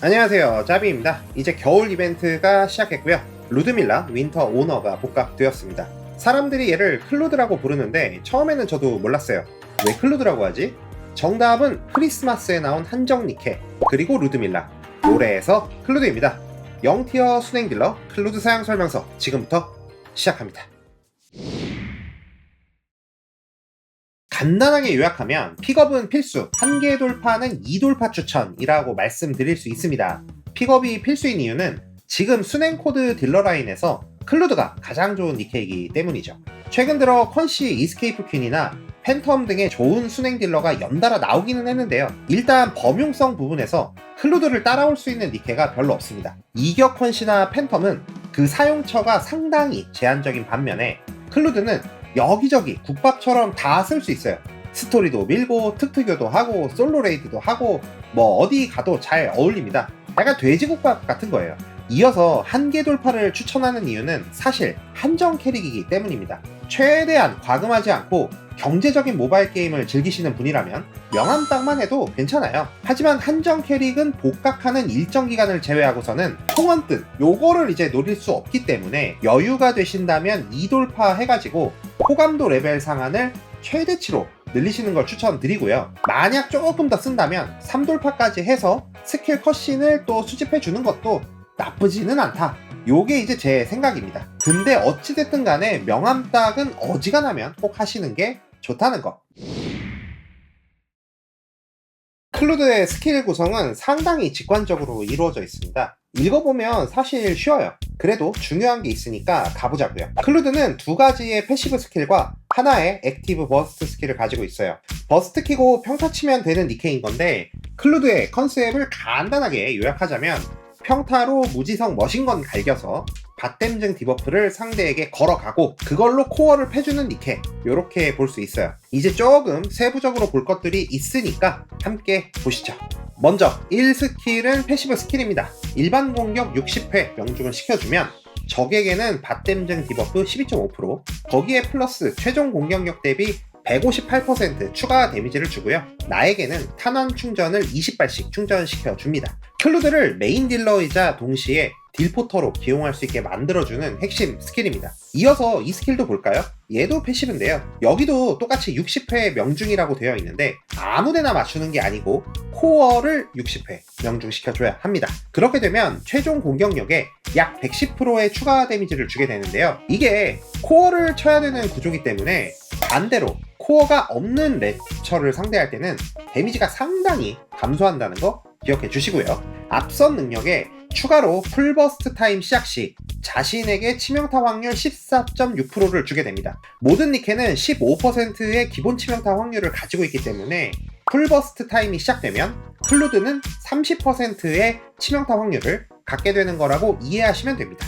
안녕하세요. 짜비입니다. 이제 겨울 이벤트가 시작했고요. 루드밀라 윈터 오너가 복각되었습니다. 사람들이 얘를 클루드라고 부르는데 처음에는 저도 몰랐어요. 왜 클루드라고 하지? 정답은 크리스마스에 나온 한정 니케 그리고 루드밀라. 노래에서 클루드입니다. 0티어 순행 딜러 클루드 사용 설명서. 지금부터 시작합니다 간단하게 요약하면 픽업은 필수, 한개 돌파는 2돌파 추천이라고 말씀드릴 수 있습니다. 픽업이 필수인 이유는 지금 순행 코드 딜러 라인에서 클루드가 가장 좋은 니케이기 때문이죠. 최근 들어 컨시 이스케이프 퀸이나 팬텀 등의 좋은 순행 딜러가 연달아 나오기는 했는데요. 일단 범용성 부분에서 클루드를 따라올 수 있는 니케가 별로 없습니다. 이격 컨시나 팬텀은 그 사용처가 상당히 제한적인 반면에 클루드는 여기저기 국밥처럼 다 쓸 수 있어요. 스토리도 밀고 특특교도 하고 솔로 레이드도 하고 뭐 어디 가도 잘 어울립니다. 약간 돼지국밥 같은 거예요. 이어서 한계 돌파를 추천하는 이유는 사실 한정 캐릭이기 때문입니다. 최대한 과금하지 않고 경제적인 모바일 게임을 즐기시는 분이라면 명함 땅만 해도 괜찮아요. 하지만 한정 캐릭은 복각하는 일정 기간을 제외하고서는 통원뜻 요거를 이제 노릴 수 없기 때문에 여유가 되신다면 2돌파 해가지고 호감도 레벨 상한을 최대치로 늘리시는 걸 추천드리고요. 만약 조금 더 쓴다면 3돌파까지 해서 스킬 컷신을 또 수집해 주는 것도 나쁘지는 않다. 요게 이제 제 생각입니다. 근데 어찌됐든 간에 명함 딱은 어지간하면 꼭 하시는 게 좋다는 거. 클루드의 스킬 구성은 상당히 직관적으로 이루어져 있습니다. 읽어보면 사실 쉬워요. 그래도 중요한 게 있으니까 가보자고요. 클루드는 두 가지의 패시브 스킬과 하나의 액티브 버스트 스킬을 가지고 있어요. 버스트 키고 평타 치면 되는 니케인 건데 클루드의 컨셉을 간단하게 요약하자면 평타로 무지성 머신건 갈겨서 밭댐증 디버프를 상대에게 걸어가고 그걸로 코어를 패주는 니케 이렇게 볼 수 있어요 이제 조금 세부적으로 볼 것들이 있으니까 함께 보시죠 먼저 1스킬은 패시브 스킬입니다 일반 공격 60회 명중을 시켜주면 적에게는 밭댐증 디버프 12.5% 거기에 플러스 최종 공격력 대비 158% 추가 데미지를 주고요. 나에게는 탄환 충전을 20발씩 충전시켜 줍니다. 클루드를 메인 딜러이자 동시에 딜포터로 기용할 수 있게 만들어주는 핵심 스킬입니다. 이어서 이 스킬도 볼까요? 얘도 패시브인데요. 여기도 똑같이 60회 명중이라고 되어 있는데 아무데나 맞추는 게 아니고 코어를 60회 명중시켜줘야 합니다. 그렇게 되면 최종 공격력에 약 110%의 추가 데미지를 주게 되는데요. 이게 코어를 쳐야 되는 구조기 때문에 반대로 코어가 없는 랩처를 상대할 때는 데미지가 상당히 감소한다는 거 기억해 주시고요. 앞선 능력에 추가로 풀버스트 타임 시작 시 자신에게 치명타 확률 14.6%를 주게 됩니다. 모든 니케는 15%의 기본 치명타 확률을 가지고 있기 때문에 풀버스트 타임이 시작되면 클루드는 30%의 치명타 확률을 갖게 되는 거라고 이해하시면 됩니다.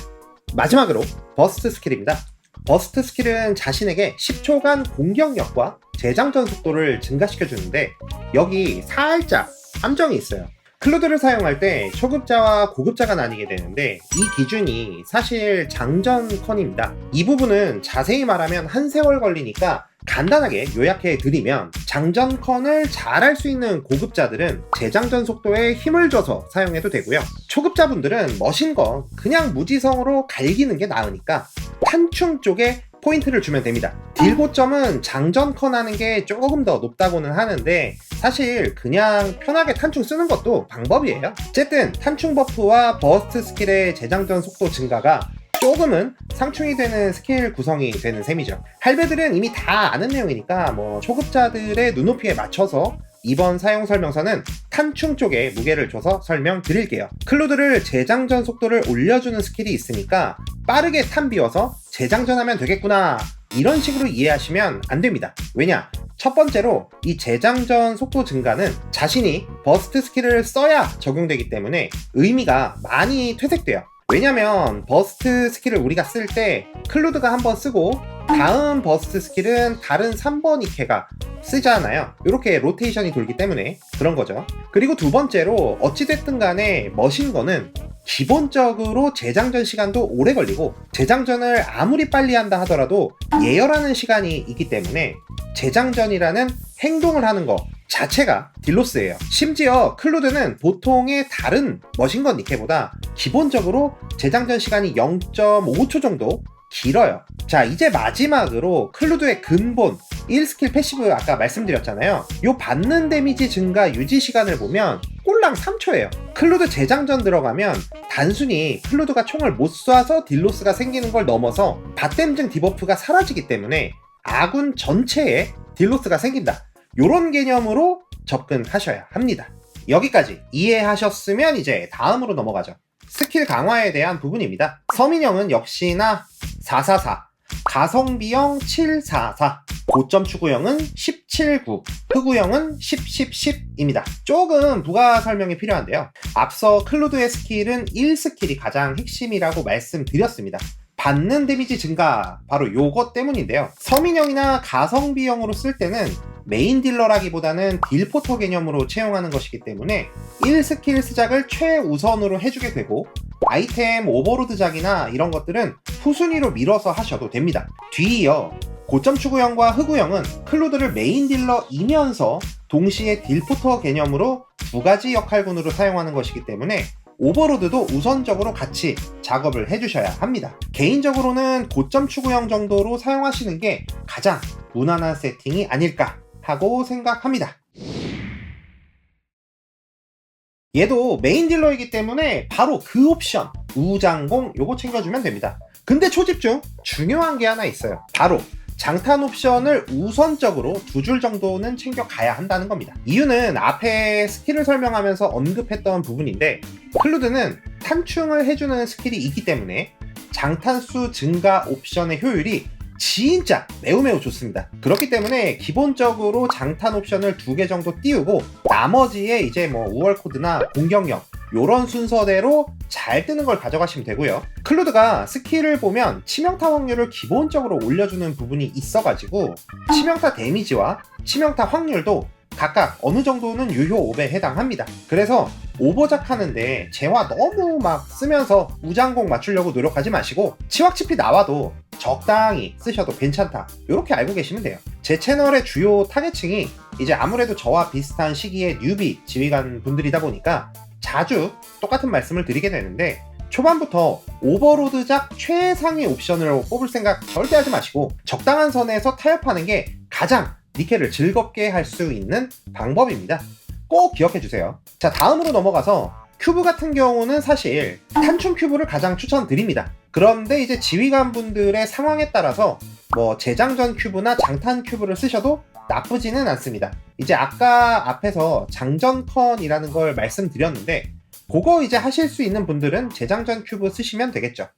마지막으로 버스트 스킬입니다. 버스트 스킬은 자신에게 10초간 공격력과 재장전 속도를 증가시켜 주는데 여기 살짝 함정이 있어요. 클루드를 사용할 때 초급자와 고급자가 나뉘게 되는데 이 기준이 사실 장전컨입니다. 이 부분은 자세히 말하면 한 세월 걸리니까 간단하게 요약해 드리면 장전컨을 잘 할 수 있는 고급자들은 재장전 속도에 힘을 줘서 사용해도 되고요. 초급자분들은 머신건 그냥 무지성으로 갈기는 게 나으니까 탄충 쪽에 포인트를 주면 됩니다. 딜 고점은 장전컨 하는 게 조금 더 높다고는 하는데 사실 그냥 편하게 탄충 쓰는 것도 방법이에요. 어쨌든 탄충 버프와 버스트 스킬의 재장전 속도 증가가 조금은 상충이 되는 스킬 구성이 되는 셈이죠. 할배들은 이미 다 아는 내용이니까 뭐 초급자들의 눈높이에 맞춰서 이번 사용 설명서는 탄충 쪽에 무게를 줘서 설명드릴게요. 클루드를 재장전 속도를 올려주는 스킬이 있으니까 빠르게 탄 비워서 재장전하면 되겠구나 이런 식으로 이해하시면 안 됩니다. 왜냐? 첫 번째로 이 재장전 속도 증가는 자신이 버스트 스킬을 써야 적용되기 때문에 의미가 많이 퇴색돼요. 왜냐면 버스트 스킬을 우리가 쓸 때 클루드가 한 번 쓰고 다음 버스트 스킬은 다른 3번 이케가 쓰잖아요. 이렇게 로테이션이 돌기 때문에 그런 거죠. 그리고 두 번째로 어찌됐든 간에 머신 거는 기본적으로 재장전 시간도 오래 걸리고 재장전을 아무리 빨리 한다 하더라도 예열하는 시간이 있기 때문에 재장전이라는 행동을 하는 거 자체가 딜로스예요. 심지어 클루드는 보통의 다른 머신건 니케보다 기본적으로 재장전 시간이 0.5초 정도 길어요. 자, 이제 마지막으로 클루드의 근본 1스킬 패시브 아까 말씀드렸잖아요. 요 받는 데미지 증가 유지 시간을 보면 꼴랑 3초예요. 클루드 재장전 들어가면 단순히 클루드가 총을 못 쏴서 딜로스가 생기는 걸 넘어서 받댐증 디버프가 사라지기 때문에 아군 전체에 딜로스가 생긴다. 요런 개념으로 접근하셔야 합니다. 여기까지 이해하셨으면 이제 다음으로 넘어가죠. 스킬 강화에 대한 부분입니다. 서민형은 역시나 444, 가성비형 744, 고점 추구형은 179, 흑우형은 10, 10, 10입니다. 조금 부가 설명이 필요한데요. 앞서 클루드의 스킬은 1스킬이 가장 핵심이라고 말씀드렸습니다. 받는 데미지 증가 바로 요것 때문인데요. 서민형이나 가성비형으로 쓸 때는 메인 딜러라기보다는 딜포터 개념으로 채용하는 것이기 때문에 1스킬 스작을 최우선으로 해주게 되고 아이템 오버로드작이나 이런 것들은 후순위로 밀어서 하셔도 됩니다. 뒤이어 고점 추구형과 흑우형은 클루드를 메인 딜러이면서 동시에 딜포터 개념으로 두 가지 역할군으로 사용하는 것이기 때문에 오버로드도 우선적으로 같이 작업을 해주셔야 합니다. 개인적으로는 고점 추구형 정도로 사용하시는 게 가장 무난한 세팅이 아닐까 하고 생각합니다. 얘도 메인 딜러이기 때문에 바로 그 옵션 우장공 요거 챙겨주면 됩니다. 근데 초집중 중요한 게 하나 있어요. 바로 장탄 옵션을 우선적으로 두 줄 정도는 챙겨가야 한다는 겁니다. 이유는 앞에 스킬을 설명하면서 언급했던 부분인데 클루드는 탄충을 해주는 스킬이 있기 때문에 장탄수 증가 옵션의 효율이 진짜 매우 매우 좋습니다. 그렇기 때문에 기본적으로 장탄 옵션을 두 개 정도 띄우고 나머지에 이제 뭐 우월 코드나 공격력 요런 순서대로 잘 뜨는 걸 가져가시면 되고요. 클루드가 스킬을 보면 치명타 확률을 기본적으로 올려주는 부분이 있어가지고 치명타 데미지와 치명타 확률도 각각 어느 정도는 유효 5에 해당합니다. 그래서 오버작 하는데 재화 너무 막 쓰면서 우장공 맞추려고 노력하지 마시고 치확치피 나와도 적당히 쓰셔도 괜찮다. 이렇게 알고 계시면 돼요. 제 채널의 주요 타겟층이 이제 아무래도 저와 비슷한 시기에 뉴비 지휘관 분들이다 보니까 자주 똑같은 말씀을 드리게 되는데 초반부터 오버로드작 최상위 옵션으로 뽑을 생각 절대 하지 마시고 적당한 선에서 타협하는 게 가장 니켈을 즐겁게 할 수 있는 방법입니다. 꼭 기억해 주세요. 자, 다음으로 넘어가서 큐브 같은 경우는 사실 탄춤 큐브를 가장 추천드립니다. 그런데 이제 지휘관 분들의 상황에 따라서 뭐 재장전 큐브나 장탄 큐브를 쓰셔도 나쁘지는 않습니다. 이제 아까 앞에서 장전컨이라는 걸 말씀드렸는데 그거 이제 하실 수 있는 분들은 재장전 큐브 쓰시면 되겠죠.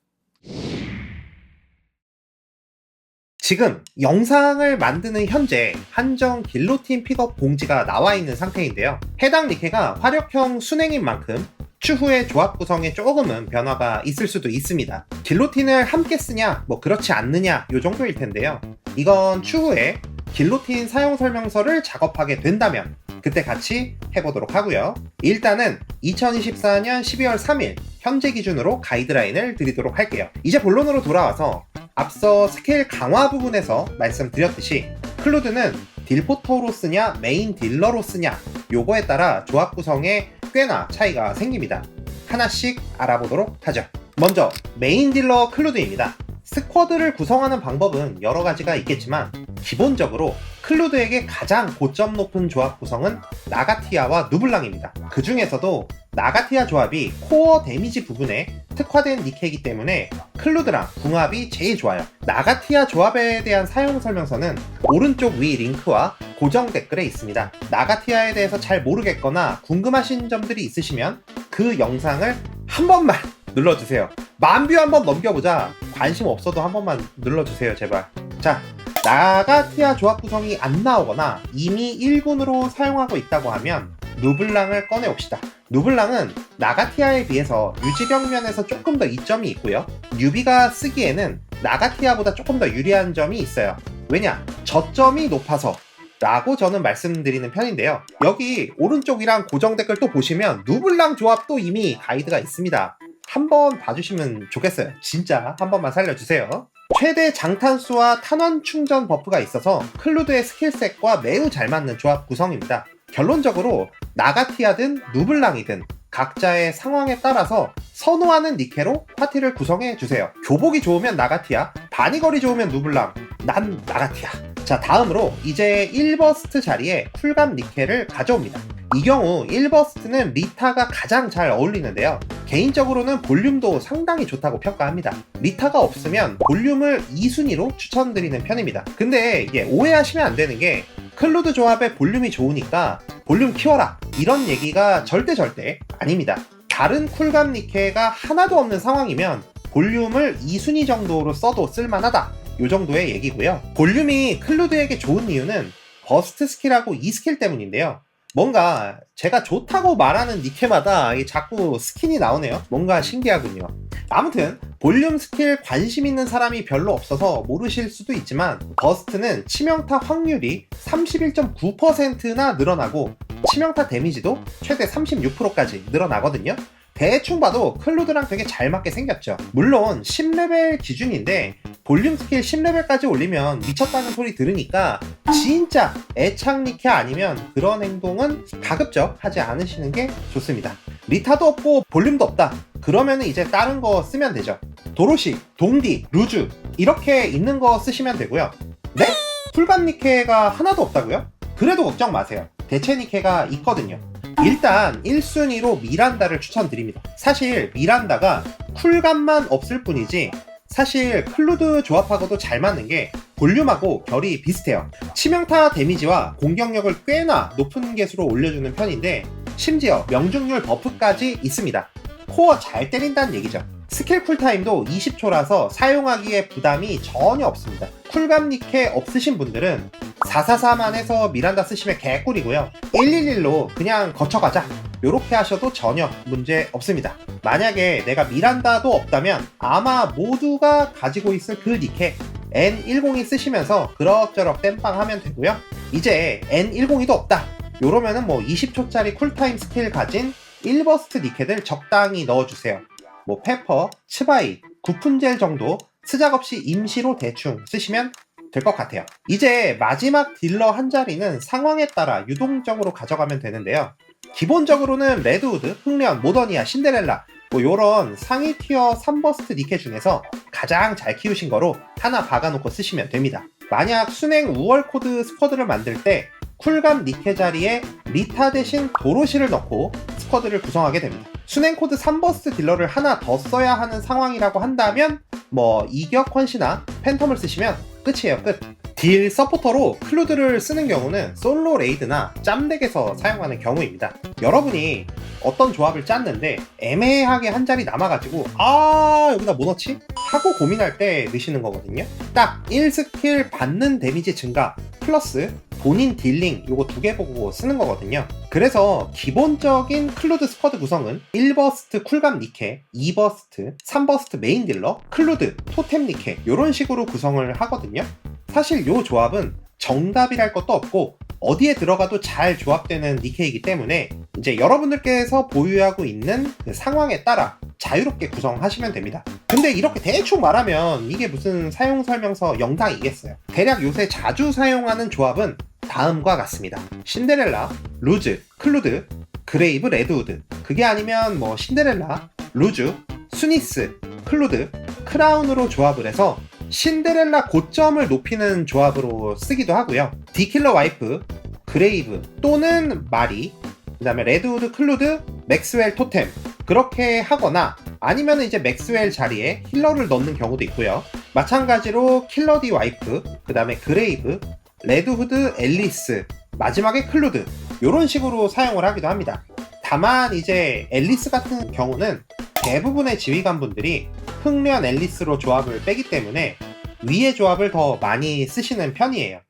지금 영상을 만드는 현재 한정 길로틴 픽업 공지가 나와 있는 상태인데요. 해당 니케가 화력형 순행인 만큼 추후에 조합 구성에 조금은 변화가 있을 수도 있습니다. 길로틴을 함께 쓰냐, 뭐 그렇지 않느냐, 요 정도일 텐데요. 이건 추후에 길로틴 사용 설명서를 작업하게 된다면 그때 같이 해보도록 하고요. 일단은 2024년 12월 3일 현재 기준으로 가이드라인을 드리도록 할게요. 이제 본론으로 돌아와서 앞서 스케일 강화 부분에서 말씀드렸듯이 클루드는 딜포터로 쓰냐 메인 딜러로 쓰냐 요거에 따라 조합 구성에 꽤나 차이가 생깁니다. 하나씩 알아보도록 하죠. 먼저 메인 딜러 클루드입니다. 스쿼드를 구성하는 방법은 여러 가지가 있겠지만 기본적으로 클루드에게 가장 고점 높은 조합 구성은 나가티아와 누블랑입니다. 그 중에서도 나가티아 조합이 코어 데미지 부분에 특화된 니케이기 때문에 클루드랑 궁합이 제일 좋아요. 나가티아 조합에 대한 사용 설명서는 오른쪽 위 링크와 고정 댓글에 있습니다. 나가티아에 대해서 잘 모르겠거나 궁금하신 점들이 있으시면 그 영상을 한 번만 눌러주세요. 만뷰 한 번 넘겨보자. 관심 없어도 한 번만 눌러주세요, 제발. 자, 나가티아 조합 구성이 안 나오거나 이미 1군으로 사용하고 있다고 하면 누블랑을 꺼내옵시다. 누블랑은 나가티아에 비해서 유지력 면에서 조금 더 이점이 있고요. 뉴비가 쓰기에는 나가티아보다 조금 더 유리한 점이 있어요. 왜냐? 저점이 높아서 라고 저는 말씀드리는 편인데요. 여기 오른쪽이랑 고정 댓글 또 보시면 누블랑 조합도 이미 가이드가 있습니다. 한번 봐주시면 좋겠어요. 진짜 한 번만 살려주세요. 최대 장탄수와 탄환 충전 버프가 있어서 클루드의 스킬셋과 매우 잘 맞는 조합 구성입니다. 결론적으로 나가티아든 누블랑이든 각자의 상황에 따라서 선호하는 니케로 파티를 구성해 주세요. 교복이 좋으면 나가티아, 바니걸이 좋으면 누블랑, 난 나가티아. 자, 다음으로 이제 1버스트 자리에 쿨감 니케를 가져옵니다. 이 경우 1버스트는 리타가 가장 잘 어울리는데요. 개인적으로는 볼륨도 상당히 좋다고 평가합니다. 리타가 없으면 볼륨을 2순위로 추천드리는 편입니다. 근데 이게 오해하시면 안 되는 게 클루드 조합의 볼륨이 좋으니까 볼륨 키워라 이런 얘기가 절대 절대 아닙니다. 다른 쿨감 니케가 하나도 없는 상황이면 볼륨을 2순위 정도로 써도 쓸만하다. 요 정도의 얘기고요. 볼륨이 클루드에게 좋은 이유는 버스트 스킬하고 2스킬 때문인데요. 뭔가 제가 좋다고 말하는 니케마다 자꾸 스킨이 나오네요. 뭔가 신기하군요. 아무튼 볼륨 스킬 관심 있는 사람이 별로 없어서 모르실 수도 있지만 버스트는 치명타 확률이 31.9%나 늘어나고 치명타 데미지도 최대 36%까지 늘어나거든요. 대충 봐도 클루드랑 되게 잘 맞게 생겼죠. 물론 10레벨 기준인데 볼륨 스킬 10레벨까지 올리면 미쳤다는 소리 들으니까 진짜 애착 니케 아니면 그런 행동은 가급적 하지 않으시는 게 좋습니다. 리타도 없고 볼륨도 없다. 그러면 이제 다른 거 쓰면 되죠. 도로시, 동디, 루즈 이렇게 있는 거 쓰시면 되고요. 네? 풀감 니케가 하나도 없다고요? 그래도 걱정 마세요. 대체 니케가 있거든요. 일단 1순위로 미란다를 추천드립니다. 사실 미란다가 쿨감만 없을 뿐이지 사실 클루드 조합하고도 잘 맞는 게 볼륨하고 결이 비슷해요. 치명타 데미지와 공격력을 꽤나 높은 개수로 올려주는 편인데 심지어 명중률 버프까지 있습니다. 코어 잘 때린다는 얘기죠. 스킬 쿨타임도 20초라서 사용하기에 부담이 전혀 없습니다. 쿨감 니케 없으신 분들은 443만 해서 미란다 쓰시면 개꿀이고요. 111로 그냥 거쳐가자. 이렇게 하셔도 전혀 문제 없습니다. 만약에 내가 미란다도 없다면 아마 모두가 가지고 있을 그 니케 N102 쓰시면서 그럭저럭 땜빵 하면 되고요. 이제 N102도 없다. 요러면은 뭐 20초짜리 쿨타임 스킬 가진 1버스트 니케들 적당히 넣어주세요. 뭐 페퍼, 츠바이, 구푼젤 정도 스작 없이 임시로 대충 쓰시면 될 것 같아요. 이제 마지막 딜러 한 자리는 상황에 따라 유동적으로 가져가면 되는데요. 기본적으로는 레드우드, 흑련, 모더니아, 신데렐라 뭐 요런 상위 티어 3버스트 니케 중에서 가장 잘 키우신 거로 하나 박아놓고 쓰시면 됩니다. 만약 순행 우월 코드 스쿼드를 만들 때 쿨감 니케 자리에 리타 대신 도로시를 넣고 스쿼드를 구성하게 됩니다. 순행 코드 3버스트 딜러를 하나 더 써야 하는 상황이라고 한다면 뭐 이격 헌시나 팬텀을 쓰시면 끝이에요 끝. 딜 서포터로 클루드를 쓰는 경우는 솔로 레이드나 짬덱에서 사용하는 경우입니다. 여러분이 어떤 조합을 짰는데 애매하게 한 자리 남아가지고 아 여기다 뭐 넣지? 하고 고민할 때 넣으시는 거거든요. 딱 1스킬 받는 데미지 증가 플러스 본인 딜링 요거 두 개 보고 쓰는 거거든요. 그래서 기본적인 클루드 스쿼드 구성은 1버스트 쿨감 니케, 2버스트, 3버스트 메인 딜러, 클루드, 토템 니케 요런 식으로 구성을 하거든요. 사실 요 조합은 정답이랄 것도 없고 어디에 들어가도 잘 조합되는 니케이기 때문에 이제 여러분들께서 보유하고 있는 그 상황에 따라 자유롭게 구성하시면 됩니다. 근데 이렇게 대충 말하면 이게 무슨 사용 설명서 영상이겠어요. 대략 요새 자주 사용하는 조합은 다음과 같습니다. 신데렐라, 루즈, 클루드, 그레이브, 레드우드. 그게 아니면 뭐 신데렐라, 루즈, 수니스, 클루드, 크라운으로 조합을 해서 신데렐라 고점을 높이는 조합으로 쓰기도 하고요. 디킬러 와이프, 그레이브 또는 마리, 그 다음에 레드우드, 클루드, 맥스웰 토템 그렇게 하거나 아니면 이제 맥스웰 자리에 힐러를 넣는 경우도 있고요. 마찬가지로 킬러디 와이프, 그 다음에 그레이브, 레드후드, 앨리스, 마지막에 클루드 이런 식으로 사용을 하기도 합니다. 다만 이제 앨리스 같은 경우는 대부분의 지휘관분들이 흑련 앨리스로 조합을 빼기 때문에 위의 조합을 더 많이 쓰시는 편이에요.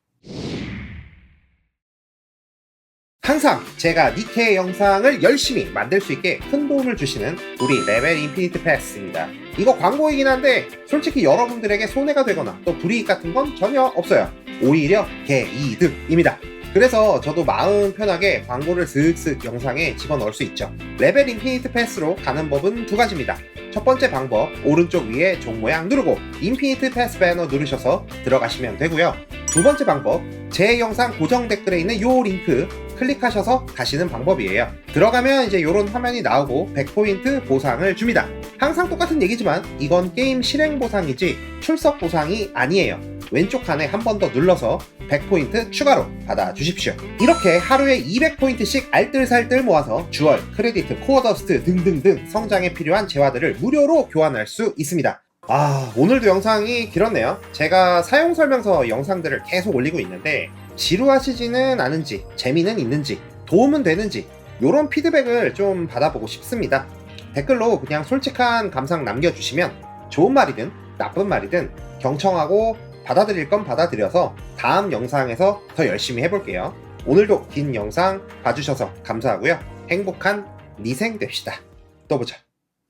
항상 제가 니케 영상을 열심히 만들 수 있게 큰 도움을 주시는 우리 레벨 인피니트 패스입니다. 이거 광고이긴 한데 솔직히 여러분들에게 손해가 되거나 또 불이익 같은 건 전혀 없어요. 오히려 개이득입니다. 그래서 저도 마음 편하게 광고를 슥슥 영상에 집어넣을 수 있죠. 레벨 인피니트 패스로 가는 법은 두 가지입니다. 첫 번째 방법, 오른쪽 위에 종 모양 누르고 인피니트 패스 배너 누르셔서 들어가시면 되고요. 두 번째 방법, 제 영상 고정 댓글에 있는 요 링크 클릭하셔서 가시는 방법이에요. 들어가면 이제 이런 화면이 나오고 100포인트 보상을 줍니다. 항상 똑같은 얘기지만 이건 게임 실행 보상이지 출석 보상이 아니에요. 왼쪽 칸에 한 번 더 눌러서 100포인트 추가로 받아주십시오. 이렇게 하루에 200포인트씩 알뜰살뜰 모아서 주얼, 크레디트, 코어더스트 등등등 성장에 필요한 재화들을 무료로 교환할 수 있습니다. 아, 오늘도 영상이 길었네요. 제가 사용 설명서 영상들을 계속 올리고 있는데 지루하시지는 않은지, 재미는 있는지, 도움은 되는지 이런 피드백을 좀 받아보고 싶습니다. 댓글로 그냥 솔직한 감상 남겨주시면 좋은 말이든 나쁜 말이든 경청하고 받아들일 건 받아들여서 다음 영상에서 더 열심히 해볼게요. 오늘도 긴 영상 봐주셔서 감사하고요. 행복한 리생 됩시다. 또 보자.